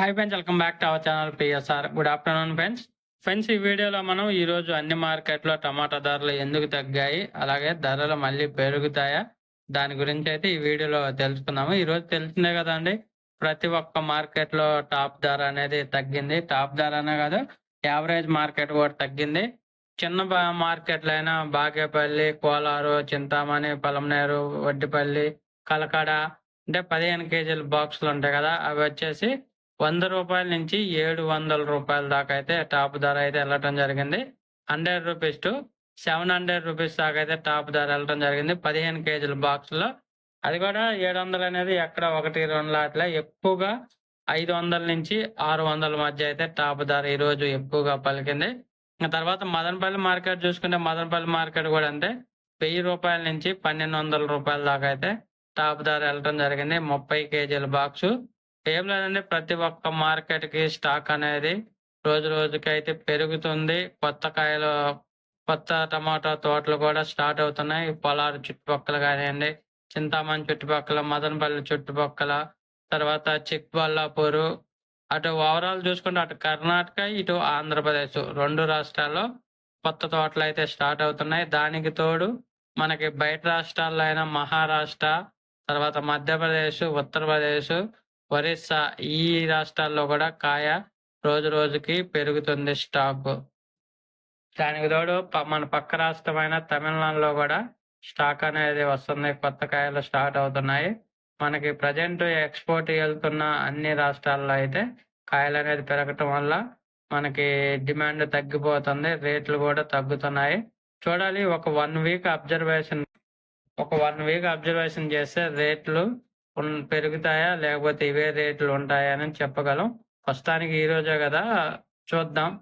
Hi friends welcome back to our channel PSR good afternoon friends friends ఈ వీడియోలో మనం ఈరోజు అన్ని మార్కెట్లో టమాటా ధరలు ఎందుకు తగ్గాయి అలాగే ధరలు మళ్ళీ పెరుగుతాయా దాని గురించి అయితే ఈ వీడియోలో తెలుసుకుందాము. ఈ రోజు తెలిసిందే కదండి ప్రతి ఒక్క మార్కెట్లో టాప్ ధర అనేది తగ్గింది. టాప్ ధర అనే కాదు యావరేజ్ మార్కెట్ కూడా తగ్గింది. చిన్న మార్కెట్లు అయినా బాగేపల్లి కోలారు చింతామణి పలమనేరు వడ్డిపల్లి కలకడ అంటే పదిహేను కేజీల బాక్సులు ఉంటాయి కదా అవి వచ్చేసి వంద రూపాయల నుంచి ఏడు వందల రూపాయల దాకా అయితే టాప్ ధర అయితే వెళ్ళటం జరిగింది. Hundred rupees to seven hundred rupees దాకా అయితే టాప్ ధర వెళ్ళటం జరిగింది. పదిహేను కేజీల బాక్స్లో అది కూడా ఏడు వందలు అనేది ఎక్కడ ఒకటి రెండు లాట్ల ఎక్కువగా ఐదు వందల నుంచి ఆరు వందల మధ్య అయితే టాప్ ధర ఈ రోజు ఎక్కువగా పలికింది. ఇంకా తర్వాత మదనపల్లి మార్కెట్ చూసుకుంటే మదనపల్లి మార్కెట్ కూడా అంటే వెయ్యి రూపాయల నుంచి పన్నెండు వందల రూపాయల దాకా అయితే టాప్ ధర వెళ్ళటం జరిగింది. ముప్పై కేజీల బాక్సు. ఏం లేదండి ప్రతి ఒక్క మార్కెట్కి స్టాక్ అనేది రోజు రోజుకి అయితే పెరుగుతుంది. కొత్త కాయలు కొత్త టమాటా తోటలు కూడా స్టార్ట్ అవుతున్నాయి. పొలాలు చుట్టుపక్కల కానివ్వండి చింతామణి చుట్టుపక్కల మదనపల్లి చుట్టుపక్కల తర్వాత చిక్బల్లాపూర్ అటు ఓవరాల్ చూసుకుంటే అటు కర్ణాటక ఇటు ఆంధ్రప్రదేశ్ రెండు రాష్ట్రాల్లో కొత్త తోటలు అయితే స్టార్ట్ అవుతున్నాయి. దానికి తోడు మనకి బయట రాష్ట్రాల్లో అయిన మహారాష్ట్ర తర్వాత మధ్యప్రదేశ్ ఉత్తరప్రదేశ్ ఒరిస్సా ఈ రాష్ట్రాల్లో కూడా కాయ రోజు రోజుకి పెరుగుతుంది స్టాక్. దానికి తోడు ప- మన పక్క రాష్ట్రమైన తమిళనాడులో కూడా స్టాక్ అనేది వస్తుంది. కొత్త కాయలు స్టార్ట్ అవుతున్నాయి. మనకి ప్రజెంట్ ఎక్స్పోర్ట్ వెళ్తున్న అన్ని రాష్ట్రాల్లో అయితే కాయలు అనేది పెరగటం వల్ల మనకి డిమాండ్ తగ్గిపోతుంది. రేట్లు కూడా తగ్గుతున్నాయి. చూడాలి ఒక వన్ వీక్ అబ్జర్వేషన్ ఒక వన్ వీక్ అబ్జర్వేషన్ చేస్తే రేట్లు పెరుగుతాయా? లేకపోతే ఇవే రేట్లు ఉంటాయా? అని చెప్పగలం. ప్రస్తుతానికి ఈ రోజే కదా. చూద్దాం.